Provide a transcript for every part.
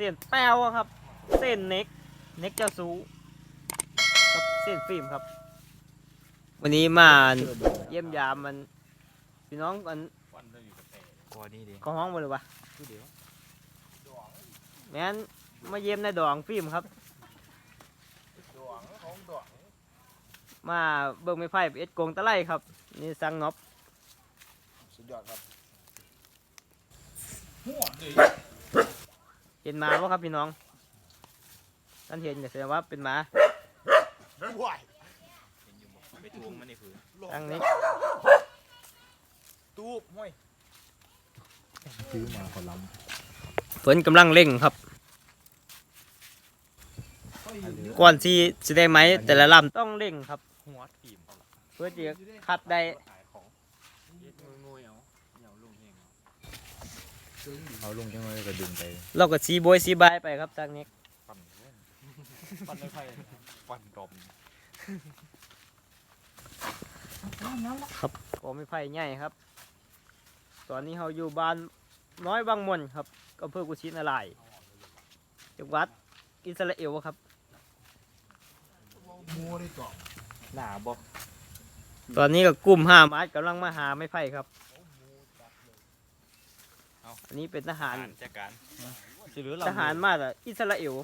ส้นแป้วครับ เส้นเน็ก เน็กเจ้าซูกับเส้นฟิล์มครับ วันนี้มาเยี่ยมยามมันพี่น้องมันพอนี่ดิเขาห้องมาหรือวะคือเดี๋ยวแม่นมาเยี่ยมในดองฟิล์มครับดวงของดวงมาเบิ่งไม้ไผ่เอ็ดโกงตะไลครับ นี่สังนอบสุดยอดครับ เห็นหมาบ่ครับพี่น้องท่านเห็นก็แสดงว่าเป็นหมาว้ายเห็นอยู่บ่ไปทวงมันนี่คือสังเน็กตูบห้วยซื้อมาขอลเพิ่นกำลังเร่งครับก่อนที่สิได้ไหมแต่ละลำต้องเร่งครับำหัวทีมเขาละเพื่อที่จะคัดได้ ขายของเย็ดงวยๆเอาเอาลงเอง เอาลงจังเลยก็ดึงไปเราก็สีโบยสีบายไปครับสังเน็กปั่นปั่นไม่ไผ่ปั่นดอมก็ไม่ไผ่ใหญ่ครับ ตอนนี้เราอยู่บ้านน้อยบางมนครับอำเภอกุชินารายณ์จังหวัดอิสราเอลครับมูได้ก่อนหนาบ่ตอนนี้ก็กลุ่มห้ามัดกำลังมาหาไม้ไผ่ครับ อันนี้เป็นทหารจัดการทหารมาจากอิสราเอล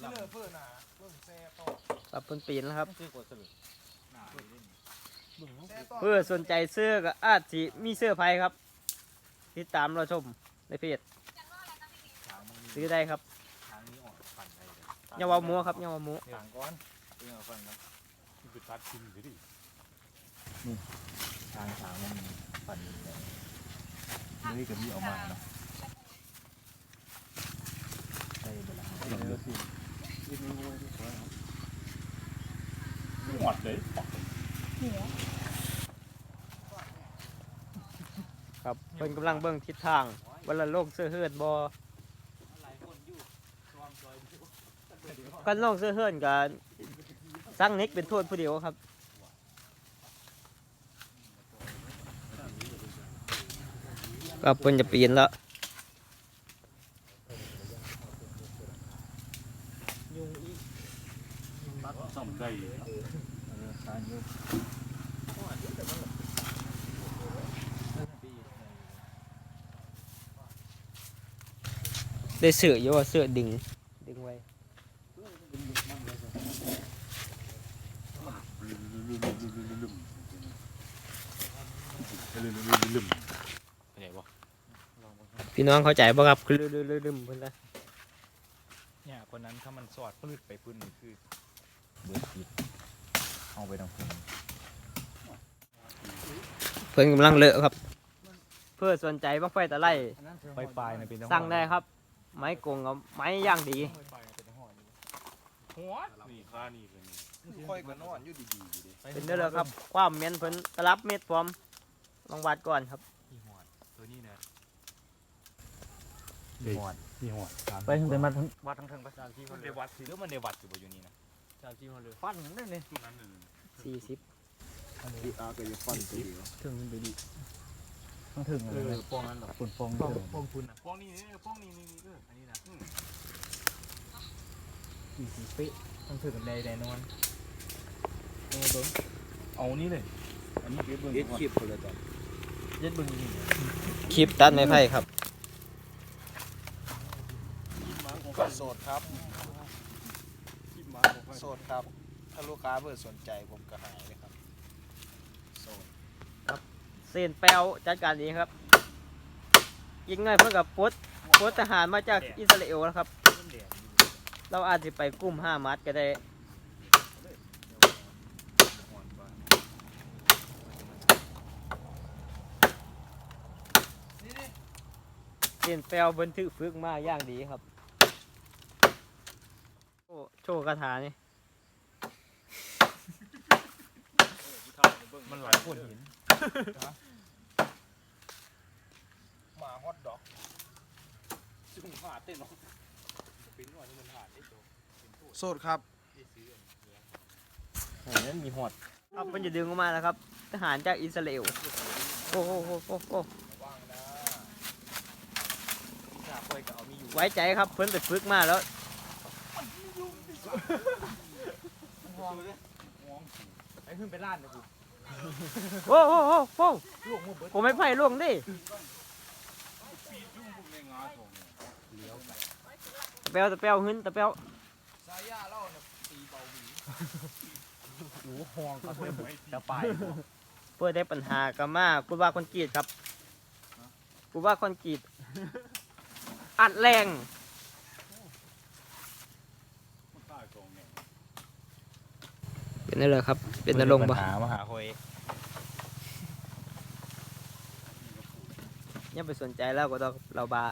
เสื้อเพื่อนหนาเพื่อนแซ่ต่อกับเพิ่นปีนแล้วครับซื้อกดสลึงหนาแซ่ต่อเพื่อสนใจเสื้อก็อาจสิมีเสื้อไผ่ครับ ติดตามเราชมในเพจทางมึงซื้อได้ครับทางนี้ออกปั่นไปยาวามัวครับยาวามัวทางก้อนเรื่องเอาฟังนะคือตัดทิ้งไปดิทางทางมันปั่น นี่กับพี่เอามาเนาะใช่เวลาหวัดเลยครับเพิ่นกำลังเบิ่งทิศทางวันละโลกเสื้อเฮือนบอกันโลกเสื้อเฮือนกับสังเน็กเป็นโทษผู้เดียวครับ ก็เพิ่นจะปีนแล้วซ่อมได้ได้เสืออยู่ว่าเสือดึงดึงไว้ ลืม ไปไหนบ่ พี่น้องเข้าใจป่ะครับคือลืมๆๆเพิ่นละเนี่ยคนนั้นถ้ามันสอดปลื้ดไปพื้นนี่คือเบิร์ดผิดเอาไปทางพื้นเพิ่นกำลังเลอะครับ เพื่อสนใจบ้างไฟตะไลไปปลายนะเป็นสั่งได้ครับ ไม้กงกับไม้ย่างดีหัวนี่ค่านี่เป็นค่อยกันนอนอยู่ดีๆอยู่ดิเป็นเด้อเลยครับ ความเมียนเพิ่นตลับเม็ดพร้อมลองวัดก่อนครับ ที่หัวตัวนี้เนี่ย เด็กนี่หัวไปถึงเป็นวัดวัดทั้งทั้งประชาชนมันในวัดสิหรือมันในวัดอยู่บ่อยู่นี่นะฟันนั่นเลยนั่นเลย40ดีอาก็จะฟันตัวเดียวถึงมันไปดิต้องถึงอะไรนะป้องนั้นหรอปุ่นป้องป้องป้องคุณนะป้องนี่นี่ป้องนี่นี่เอออันนี้นะสี่สิบเป๊ะต้องถึงในแน่นอนเอาเบิ้งเอานี่เลยอันนี้เบิ้งเอ็ดคลิปคนละตอนเย็ดเบิ้งนี่คลิปตัดไม้ไผ่ครับ โส ดครับโสดครับ ถ้าลูกค้าเพื่อสนใจผมก็หายเลยครับ โสดเส้นแป้วจัดการเองครับ ยิงง่ายเพื่อกับปลดปลดทหารมาจากอิสราเอลนะครับเราอาจจะไปกลุ่มห้ามัดก็ได้เส้นแป้วบันทึกฝึกมาอย่างดีครับ โอ้โชว์คาถานี่มันหลายคนเห็นหมาฮอตดอกจุ่มหาเต้นเนาะปิ้นว่านี่มันหาได้ตัวโสดครับเห็นมีหอดครับมันจะดึงออกมาแล้วครับ ทหารจากอิสราเอลโอ้โหโอ้โหโอ้โหว่างนะหน้าค่อยก็เอามีอยู่ไว้ใจครับเพิ่นไปฝึกมาแล้ว ไอ้ขึ้นไปล้านนะกูโอ้โอ้โอ้โอ้ลวกมือเบิดผมไม่ไผ่ล่วงดิปีนยุ่งพวกในงาทองเนี่ยตะเปียวตะเปียวหึนตะเปียวสายยาเล่าเนี่ยตีเบาหวีโอ้ห้องเขาเพิ่มจะไปเพื่อได้ปัญหากับมากูว่าคอนกรีตครับกูว่าคอนกรีตอัดแรง มันตายกองเนี่ย เป็นอะไรครับ เป็นนรงปะหามหาคอยอย่าไปสนใจแล้วก็ต้องเราบา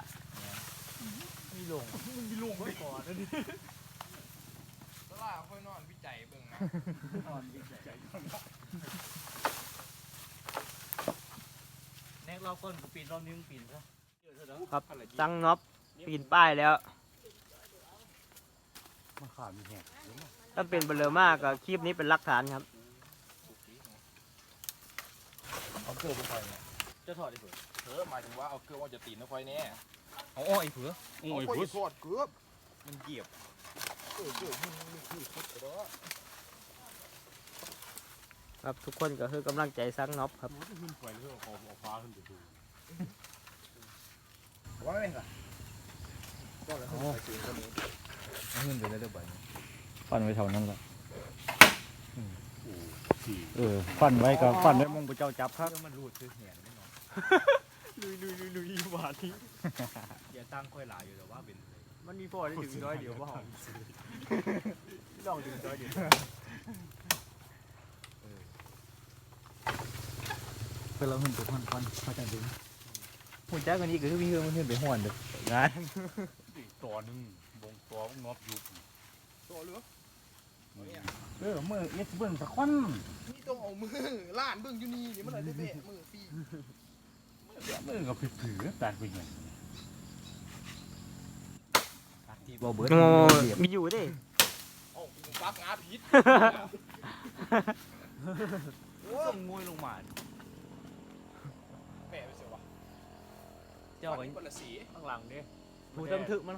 มีลงมีลงไปก่อนนะดิตลาดค่อยนอนวิจัยเบิ่งนะแน็กเราคนปีนรอบนึงปีนซะครับตั้งน็อปปีนป้ายแล้ว มันขาดมีแหก ถ้าเป็นเบลอมากก็คลิปนี้เป็นหลักฐานครับเอาเกลือไปไฟเนี่ยจะถอดดิเผื่อเออหมายถึงว่าเอาเกลือว่าจะตีนนะไฟเนี่ยเอาอ้อไอ้เผื่อโอ้ยเอาพุทธทอดเกลือมันเหยียบเออเกลือมันมีคือคดกระโดดครับทุกคนก็คือกำลังใจซักน็อปครับมันขึ้นไฟเรื่องเอาเอาฟ้าขึ้นไปดูว่าไม่เป็นไรก็เลยเอาไปตีนคนนี้เอาเงินไปได้เด้อบ่อย ฟันไว้เท่านั้นแหละสี่เออฟันไว้ก็ฟันไว้มงพระเจ้าจับครับมันรูดซื้อเหียนแน่นอนลุยลุยลุยลุยบาทที่อย่าตั้งค่อยหลายอยู่แต่ว่าเป็นมันมีพอได้ถึงร้อยเดียวว่าหอมลองถึงร้อยเดียวเพื่อเราเงินไปฟันฟันเขาจะดูหุ่นจ้าคนนี้ก็คือมีเงินมันเงินไปห่อนเด้องานอีกตัวหนึงบงตัวงอบยุบตัวเหลือ เออมือเอ็ดเบิ่งสักคนนี่ต้องเอามือล้านเบิ่งอยู่นี่นี่มันอะไรได้เบะมือปีมือกับผือๆตัดไปไงบ่เบิดโอ้มีอยู่ดิโอ้กูปักงาพิษโอ้ต้องงวยลงมาแปะไปเสียวะเจ้าวัไปนนี้คนละสีข้างหลังเด้ผู้ทำถึกมัน